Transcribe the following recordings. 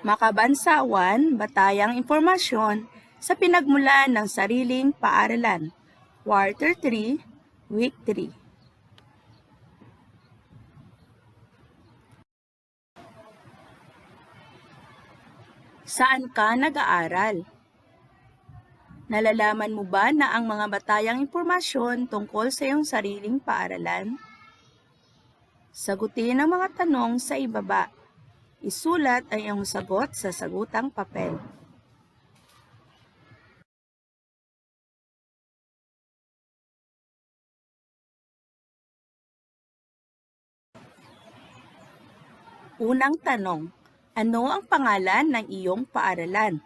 Makabansawan, batayang impormasyon sa pinagmulan ng sariling paaralan. Quarter 3, Week 3. Saan ka nag-aaral? Nalalaman mo ba na ang mga batayang impormasyon tungkol sa iyong sariling paaralan? Sagutin ang mga tanong sa ibaba. Isulat ang iyong sagot sa sagutang papel. Unang tanong, ano ang pangalan ng iyong paaralan?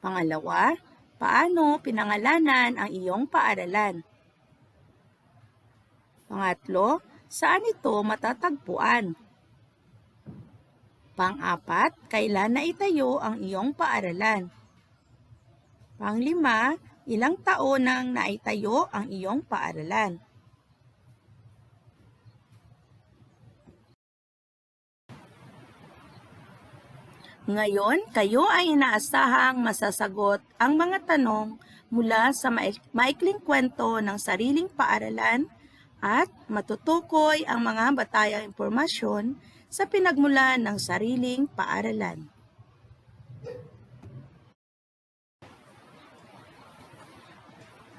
Pangalawa, paano pinangalanan ang iyong paaralan? Pangatlo, saan ito matatagpuan? Pang-apat, kailan naitayo ang iyong paaralan? Panglima, ilang taon nang naitayo ang iyong paaralan? Ngayon, kayo ay inaasahang masasagot ang mga tanong mula sa maik- maikling kwento ng sariling paaralan at matutukoy ang mga batayang impormasyon sa pinagmulan ng sariling paaralan.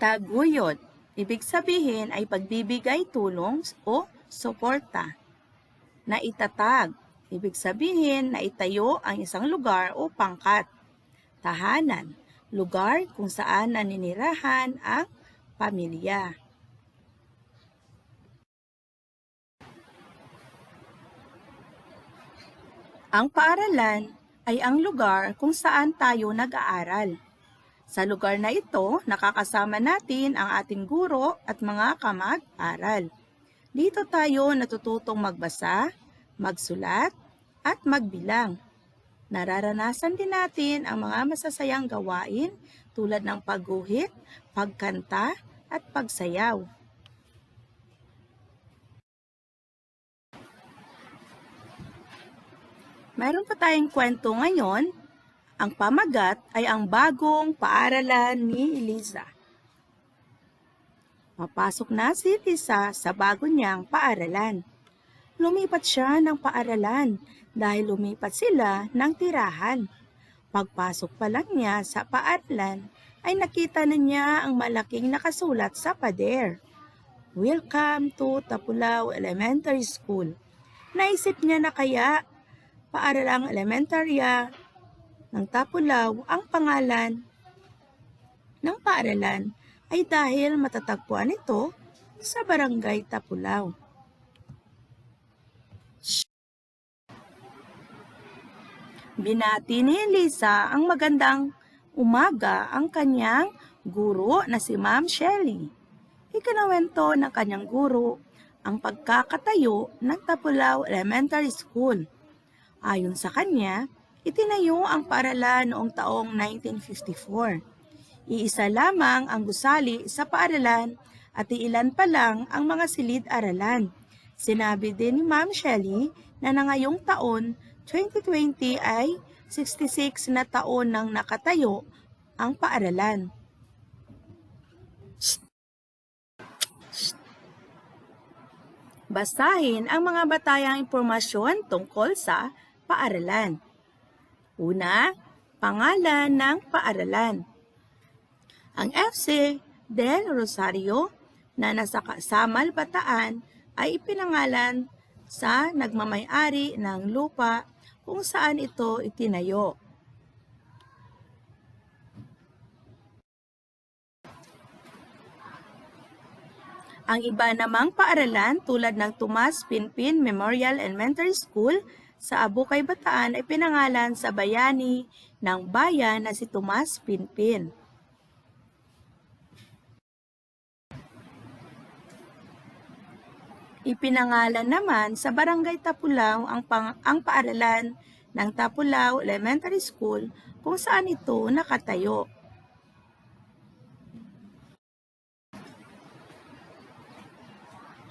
Taguyod, ibig sabihin ay pagbibigay tulong o suporta. Naitatag, ibig sabihin na itayo ang isang lugar o pangkat. Tahanan, lugar kung saan naninirahan ang pamilya. Ang paaralan ay ang lugar kung saan tayo nag-aaral. Sa lugar na ito, nakakasama natin ang ating guro at mga kamag-aral. Dito tayo natututong magbasa, magsulat, at magbilang. Nararanasan din natin ang mga masasayang gawain tulad ng pagguhit, pagkanta, at pagsayaw. Mayroon pa tayong kwento ngayon. Ang pamagat ay ang bagong paaralan ni Eliza. Papasok na si Eliza sa bago niyang paaralan. Lumipat siya ng paaralan dahil lumipat sila ng tirahan. Pagpasok pa lang niya sa paaralan ay nakita na niya ang malaking nakasulat sa pader. Welcome to Tapulaw Elementary School. Naisip niya na kaya paaralang elementarya ng Tapulaw ang pangalan ng paaralan ay dahil matatagpuan ito sa barangay Tapulaw. Binati ni Elisa ang magandang umaga ang kanyang guro na si Ma'am Shelley. Ikinawento ng kanyang guro ang pagkakatayo ng Tapulaw Elementary School. Ayon sa kanya, itinayo ang paaralan noong taong 1954. Iisa lamang ang gusali sa paaralan at iilan pa lang ang mga silid-aralan. Sinabi din ni Ma'am Shelley na na ngayong taon 2020 ay 66 na taon nang nakatayo ang paaralan. Basahin ang mga batayang impormasyon tungkol sa paaralan. Una, pangalan ng paaralan. Ang FC del Rosario na nasa Samal Bataan ay ipinangalan sa nagmamayari ng lupa kung saan ito itinayo. Ang iba namang paaralan tulad ng Tomas Pinpin Memorial Elementary School sa Abukay Bataan ay pinangalan sa bayani ng bayan na si Tomas Pinpin. Ipinangalan naman sa Barangay Tapulaw ang, pang, ang paaralan ng Tapulaw Elementary School kung saan ito nakatayo.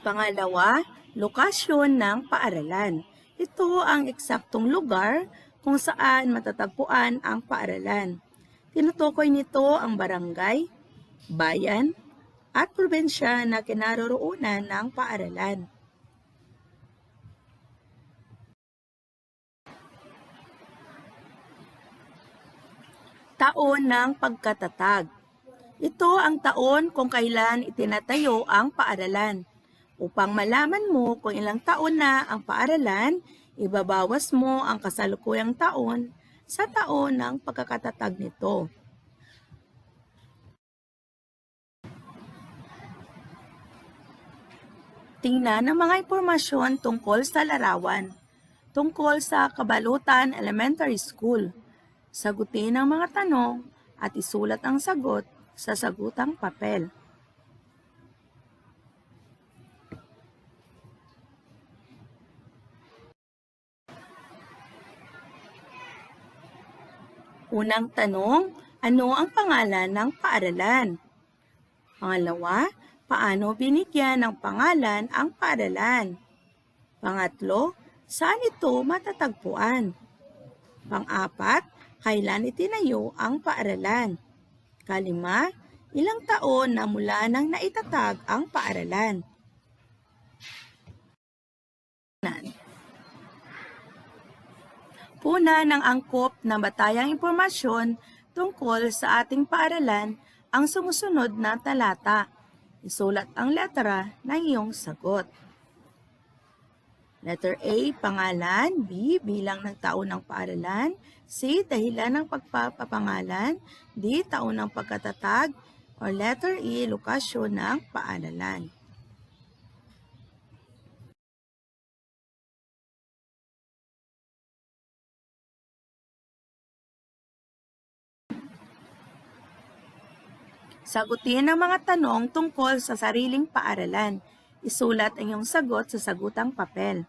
Pangalawa, lokasyon ng paaralan. Ito ang eksaktong lugar kung saan matatagpuan ang paaralan. Tinutukoy nito ang barangay, bayan, at probensya na kinaroroonan ng paaralan. Taon ng pagkatatag. Ito ang taon kung kailan itinatayo ang paaralan. Upang malaman mo kung ilang taon na ang paaralan, ibabawas mo ang kasalukuyang taon sa taon ng pagkakatatag nito. Tingnan ang mga impormasyon tungkol sa larawan, tungkol sa Kabalutan Elementary School. Sagutin ang mga tanong at isulat ang sagot sa sagutang papel. Unang tanong, ano ang pangalan ng paaralan? Pangalawa, paano binigyan ng pangalan ang paaralan? Pangatlo, saan ito matatagpuan? Pang-apat, kailan itinayo ang paaralan? Kalima, ilang taon na mula nang naitatag ang paaralan? Puna ng angkop na batayang impormasyon tungkol sa ating paaralan ang sumusunod na talata. Isulat ang letra ng iyong sagot. Letter A, pangalan. B, bilang ng taon ng paaralan. C, dahilan ng pagpapapangalan. D, taon ng pagkatatag. Or letter E, lokasyon ng paaralan. Sagutin ang mga tanong tungkol sa sariling paaralan. Isulat ang iyong sagot sa sagutang papel.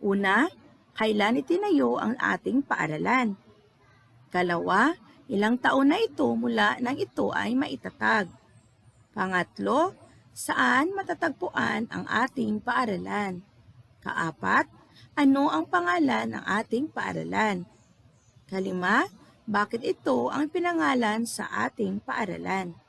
Una, kailan itinayo ang ating paaralan? Kalawa, ilang taon na ito mula nang ito ay maitatag? Pangatlo, saan matatagpuan ang ating paaralan? Kaapat, ano ang pangalan ng ating paaralan? Kalima, bakit ito ang pinangalan sa ating paaralan?